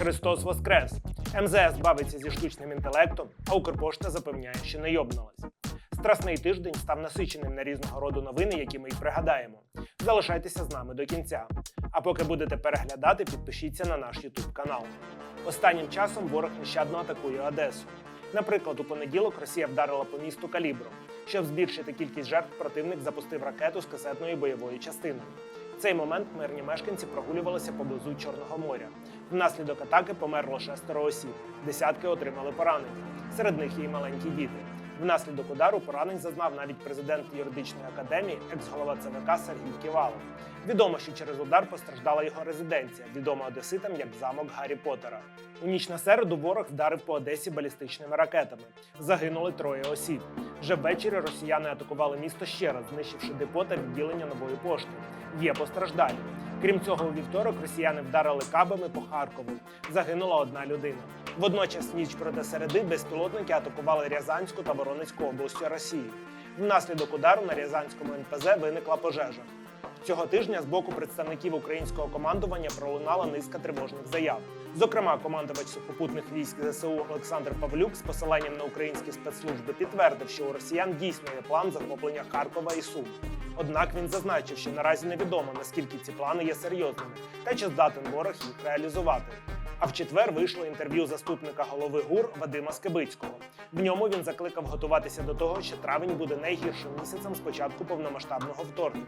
Христос Воскрес! МЗС бавиться зі штучним інтелектом, а Укрпошта запевняє, що не йобнулась. Страсний тиждень став насиченим на різного роду новини, які ми й пригадаємо. Залишайтеся з нами до кінця. А поки будете переглядати, підпишіться на наш YouTube канал. Останнім часом ворог нещадно атакує Одесу. Наприклад, у понеділок Росія вдарила по місту калібром. Щоб збільшити кількість жертв, противник запустив ракету з касетною бойовою частиною. В цей момент мирні мешканці прогулювалися поблизу Чорного моря. Внаслідок атаки померло шестеро осіб, десятки отримали поранення. Серед них й маленькі діти. Внаслідок удару поранень зазнав навіть президент юридичної академії, екс-голова ЦВК Сергій Ківалов. Відомо, що через удар постраждала його резиденція, відома одеситам як замок Гаррі Поттера. У ніч на середу ворог вдарив по Одесі балістичними ракетами. Загинули троє осіб. Вже ввечері росіяни атакували місто ще раз, знищивши депо та відділення нової пошти. Є постраждалі. Крім цього, у вівторок росіяни вдарили кабами по Харкову. Загинула одна людина. Водночас, ніч проти середи, безпілотники атакували Рязанську та Воронезьку області Росії. Внаслідок удару на Рязанському НПЗ виникла пожежа. Цього тижня з боку представників українського командування пролунала низка тривожних заяв. Зокрема, командувач сухопутних військ ЗСУ Олександр Павлюк з посиланням на українські спецслужби підтвердив, що у росіян дійсно є план захоплення Харкова і Сум. Однак він зазначив, що наразі невідомо наскільки ці плани є серйозними та чи здатен ворог їх реалізувати. А в четвер вийшло інтерв'ю заступника голови ГУР Вадима Скибицького. В ньому він закликав готуватися до того, що травень буде найгіршим місяцем з початку повномасштабного вторгнення.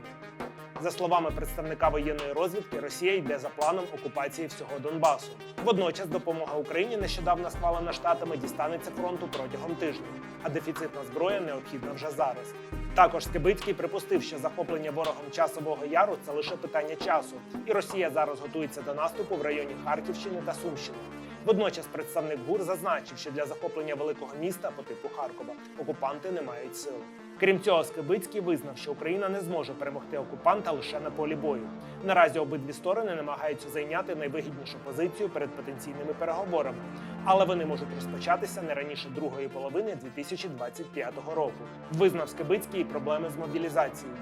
За словами представника воєнної розвідки, Росія йде за планом окупації всього Донбасу. Водночас допомога Україні нещодавно схвалена штатами дістанеться фронту протягом тижня, а дефіцитна зброя необхідна вже зараз. Також Скибицький припустив, що захоплення ворогом часового яру це лише питання часу, і Росія зараз готується до наступу в районі Харківщини та Сумщини. Водночас представник ГУР зазначив, що для захоплення великого міста по типу Харкова окупанти не мають сил. Крім цього, Скибицький визнав, що Україна не зможе перемогти окупанта лише на полі бою. Наразі обидві сторони намагаються зайняти найвигіднішу позицію перед потенційними переговорами, але вони можуть розпочатися не раніше другої половини 2025 року. Визнав Скибицький проблеми з мобілізацією.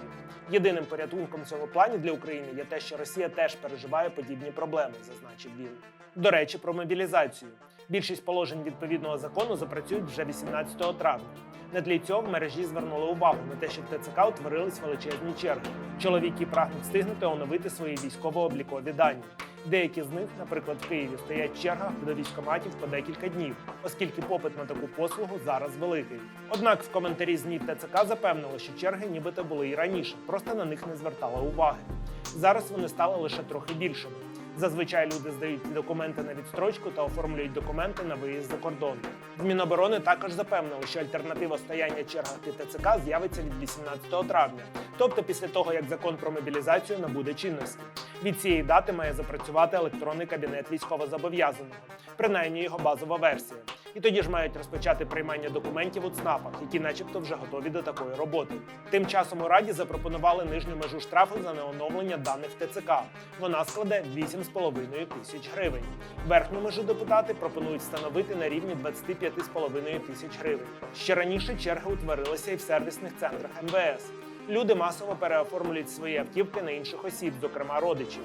Єдиним порятунком в цьому плані для України є те, що Росія теж переживає подібні проблеми, зазначив він. До речі, про мобілізацію. Більшість положень відповідного закону запрацюють вже 18 травня. На тлі цього в мережі звернули увагу на те, що в ТЦК утворились величезні черги. Чоловіки прагнуть встигнути оновити свої військово-облікові дані. Деякі з них, наприклад, в Києві, стоять в чергах до військоматів по декілька днів, оскільки попит на таку послугу зараз великий. Однак в коментарі ЗМІ ТЦК запевнили, що черги нібито були і раніше, просто на них не звертали уваги. Зараз вони стали лише трохи більшими. Зазвичай люди здають документи на відстрочку та оформлюють документи на виїзд за кордон. В Міноборони також запевнили, що альтернатива стояння черга ТЦК з'явиться від 18 травня, тобто після того, як закон про мобілізацію набуде чинності. Від цієї дати має запрацювати електронний кабінет військовозобов'язаного, принаймні його базова версія. І тоді ж мають розпочати приймання документів у ЦНАПах, які, начебто, вже готові до такої роботи. Тим часом у раді запропонували нижню межу штрафу за неоновлення даних ТЦК. Вона складе 8,5 тисяч гривень. Верхню межу депутати пропонують встановити на рівні 25,5 тисяч гривень. Ще раніше черги утворилися і в сервісних центрах МВС. Люди масово переоформлюють свої автівки на інших осіб, зокрема родичів.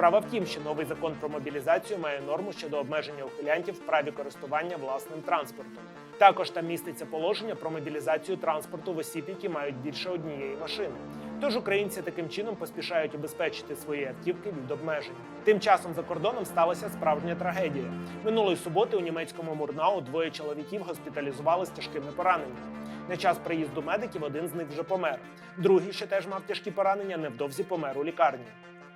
Справа в тім, що новий закон про мобілізацію має норму щодо обмеження ухилянтів в праві користування власним транспортом. Також там міститься положення про мобілізацію транспорту в осіб, які мають більше однієї машини. Тож українці таким чином поспішають обезпечити свої автівки від обмежень. Тим часом за кордоном сталася справжня трагедія. Минулої суботи у німецькому Мурнау двоє чоловіків госпіталізували з тяжкими пораненнями. На час приїзду медиків один з них вже помер. Другий, що теж мав тяжкі поранення, невдовзі помер у лікарні.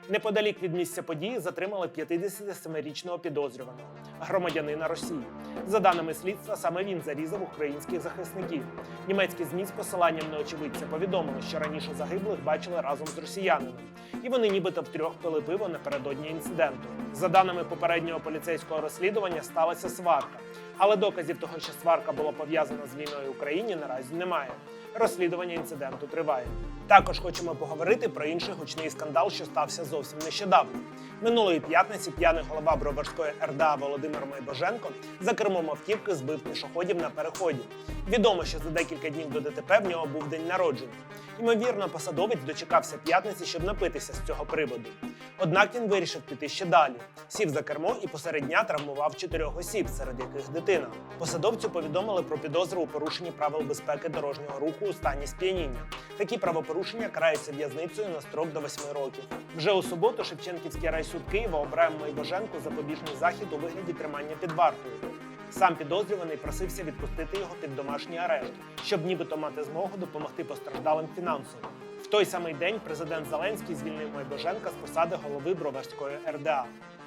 Неподалік від місця події затримали 57-річного підозрюваного громадянина Росії. За даними слідства, саме він зарізав українських захисників. Німецькі змі з посиланням на очевидця повідомили, що раніше загиблих бачили разом з росіянином, і вони нібито втрьох пили пиво напередодні інциденту. За даними попереднього поліцейського розслідування, сталася сварка, але доказів того, що сварка була пов'язана з війною в Україні, наразі немає. Розслідування інциденту триває. Також хочемо поговорити про інший гучний скандал, що стався зовсім нещодавно. Минулої п'ятниці п'яний голова Броварської РДА Володимир Майбоженко за кермом автівки збив пішоходів на переході. Відомо, що за декілька днів до ДТП в нього був день народження. Ймовірно, посадовець дочекався п'ятниці, щоб напитися з цього приводу. Однак він вирішив піти ще далі. Сів за кермо і посеред дня травмував чотирьох осіб, серед яких дитина. Посадовцю повідомили про підозру у порушенні правил безпеки дорожнього руху у стані сп'яніння. Такі правопорушення караються в'язницею на строк до 8 років. Вже у суботу Шевченківський райсуд Києва обрав Майбоженку запобіжний захід у вигляді тримання під вартою. Сам підозрюваний просився відпустити його під домашній арешт, щоб нібито мати змогу допомогти постраждалим фінансово. Той самий день президент Зеленський звільнив Майбоженка з посади голови Броварської РДА.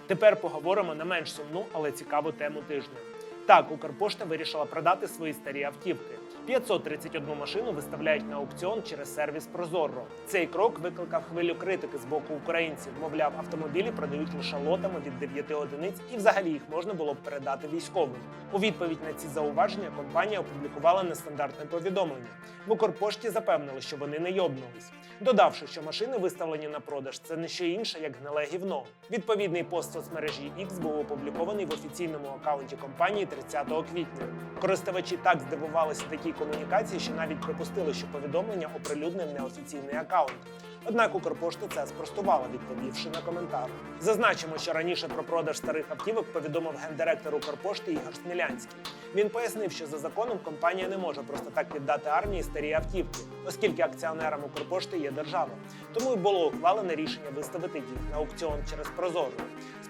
Тепер поговоримо на менш сумну, але цікаву тему тижня. Так, Укрпошта вирішила продати свої старі автівки. 531 машину виставляють на аукціон через сервіс Прозорро. Цей крок викликав хвилю критики з боку українців. Мовляв, автомобілі продають лише лотами від 9 одиниць, і взагалі їх можна було б передати військовим. У відповідь на ці зауваження компанія опублікувала нестандартне повідомлення. В Укрпошті запевнили, що вони не йобнулись, додавши, що машини виставлені на продаж це не що інше, як гниле гівно. Відповідний пост соцмережі X був опублікований в офіційному акаунті компанії 30 квітня. Користувачі так здивувалися такій комунікації, що навіть припустили, що повідомлення оприлюднив неофіційний акаунт. Однак Укрпошта це спростувала, відповівши на коментар. Зазначимо, що раніше про продаж старих автівок повідомив гендиректор Укрпошти Ігор Смілянський. Він пояснив, що за законом компанія не може просто так віддати армії старі автівки, оскільки акціонером Укрпошти є держава. Тому й було ухвалене рішення виставити їх на аукціон через Прозоро.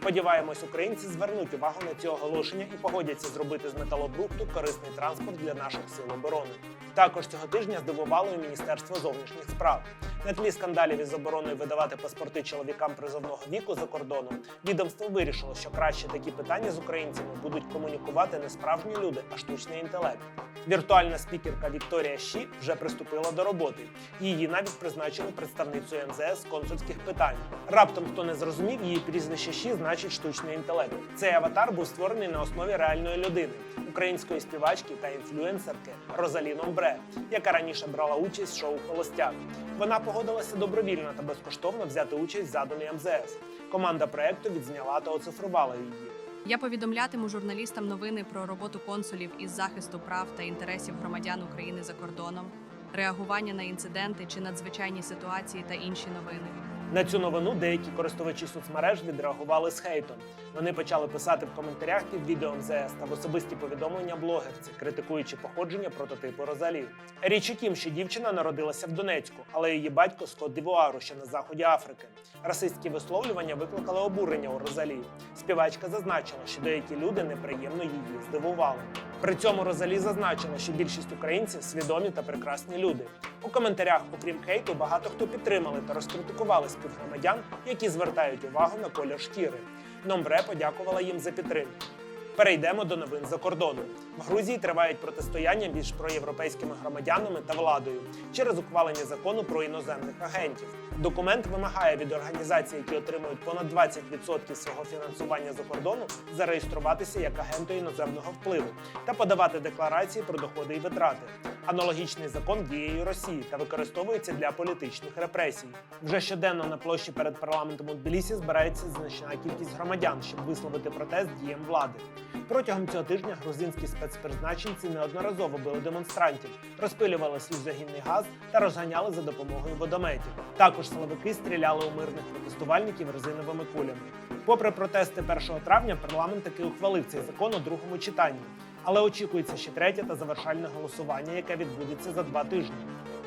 Сподіваємось, українці звернуть увагу на ці оголошення і погодяться зробити з металобрухту корисний транспорт для наших сил оборони. Також цього тижня здивувало і Міністерство зовнішніх справ. На тлі скандалів із забороною видавати паспорти чоловікам призовного віку за кордоном, відомство вирішило, що краще такі питання з українцями будуть комунікувати не справжні люди, а штучний інтелект. Віртуальна спікерка Вікторія Щі вже приступила до роботи. Її навіть призначили представницею МЗС консульських питань. Раптом хто не зрозумів, її прізвище Щі значить штучний інтелект. Цей аватар був створений на основі реальної людини, української співачки та інфлюенсерки Розалі Номбре, яка раніше брала участь в шоу Холостяк. Вона погодилася добровільно та безкоштовно взяти участь задумі МЗС. Команда проекту відзняла та оцифрувала її. Я повідомлятиму журналістам новини про роботу консулів із захисту прав та інтересів громадян України за кордоном, реагування на інциденти чи надзвичайні ситуації та інші новини. На цю новину деякі користувачі соцмереж відреагували з хейтом. Вони почали писати в коментарях під відео МЗС та в особисті повідомлення блогерці, критикуючи походження прототипу Розалі. Річ у тім, що дівчина народилася в Донецьку, але її батько з Кот Дівуару, що на заході Африки. Расистські висловлювання викликали обурення у Розалі. Співачка зазначила, що деякі люди неприємно її здивували. При цьому Розалі зазначила, що більшість українців свідомі та прекрасні люди. У коментарях, окрім хейту, багато хто підтримали та розкритикували співгромадян, які звертають увагу на колір шкіри. Номбре подякувала їм за підтримку. Перейдемо до новин за кордону. В Грузії тривають протистояння між проєвропейськими громадянами та владою через ухвалення закону про іноземних агентів. Документ вимагає від організацій, які отримують понад 20% свого фінансування за кордону, зареєструватися як агенти іноземного впливу та подавати декларації про доходи і витрати. Аналогічний закон діє і Росії та використовується для політичних репресій. Вже щоденно на площі перед парламентом у Тбілісі збирається значна кількість громадян, щоб висловити протест діям влади. Протягом цього тижня грузинські спецпризначенці неодноразово били демонстрантів, розпилювали сльозогінний газ та розганяли за допомогою водометів. Також силовики стріляли у мирних протестувальників резиновими кулями. Попри протести 1 травня, парламент таки ухвалив цей закон у другому читанні, але очікується ще третє та завершальне голосування, яке відбудеться за два тижні.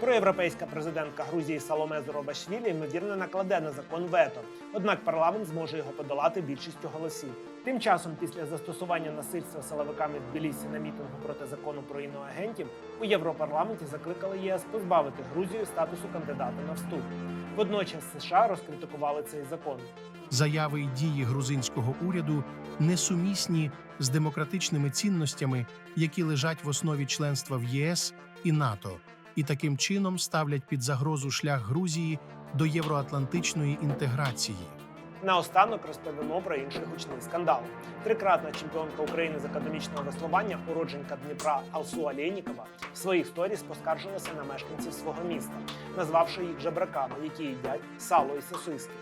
Проєвропейська президентка Грузії Саломе Зоробашвілі ймовірно накладе на закон вето, однак парламент зможе його подолати більшістю голосів. Тим часом, після застосування насильства силовиками в Тбілісі на мітингу проти закону про іноагентів, у Європарламенті закликали єС позбавити Грузію статусу кандидата на вступ. Водночас США розкритикували цей закон. Заяви й дії грузинського уряду несумісні з демократичними цінностями, які лежать в основі членства в ЄС і НАТО, і таким чином ставлять під загрозу шлях Грузії до євроатлантичної інтеграції. Наостанок розповімо про інший гучний скандал. Трикратна чемпіонка України з академічного веслування, уродженка Дніпра Алсу Алєнікова, в своїх сторіс поскаржилася на мешканців свого міста, назвавши їх жебраками, які їдять сало і сосиски.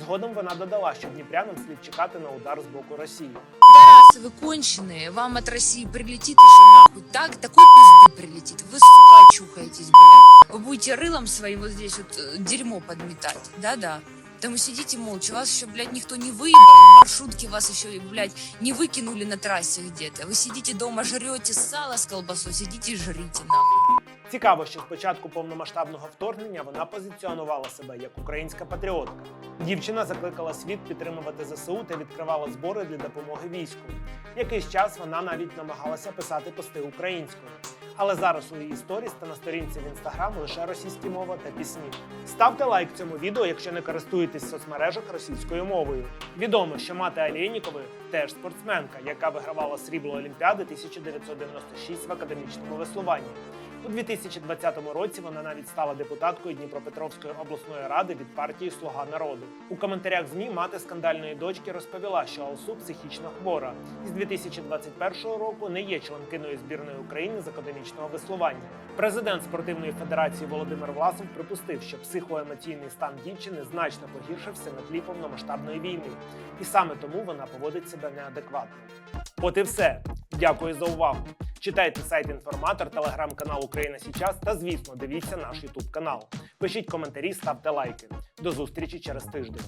Згодом вона додала, що дніпрянам слід чекати на удар з боку Росії. Пидорасы, вы конченые, вам от России прилетит еще нахуй. Так, такой пизды прилетит. Вы, сука, очухаетесь, блядь. Вы будете рылом своим вот здесь вот э, дерьмо подметать. Да-да. Там вы сидите молча, вас еще, блядь, никто не выебал, в маршрутке вас еще, блядь, не выкинули на трассе где-то. Вы сидите дома, жрете сало с колбасой, сидите и жрите, нахуй. Цікаво, що з початку повномасштабного вторгнення вона позиціонувала себе як українська патріотка. Дівчина закликала світ підтримувати ЗСУ та відкривала збори для допомоги війську. Якийсь час вона навіть намагалася писати пости українською. Але зараз у її сторіс та на сторінці в інстаграм лише російські мова та пісні. Ставте лайк цьому відео, якщо не користуєтесь в соцмережах російською мовою. Відомо, що мати Алєнікової теж спортсменка, яка вигравала срібло Олімпіади 1996 в академічному веслуванні. У 2020 році вона навіть стала депутаткою Дніпропетровської обласної ради від партії Слуга народу. У коментарях змі мати скандальної дочки розповіла, що Алсу психічно хвора і з 2021 року не є членкиною збірної України з академічного веслування. Президент спортивної федерації Володимир Власов припустив, що психоемоційний стан дівчини значно погіршився на тлі повномасштабної війни, і саме тому вона поводить себе неадекватно. От і все. Дякую за увагу. Читайте сайт інформатор, телеграм-канал Україна Січас та, звісно, дивіться наш Ютуб канал. Пишіть коментарі, ставте лайки. До зустрічі через тиждень.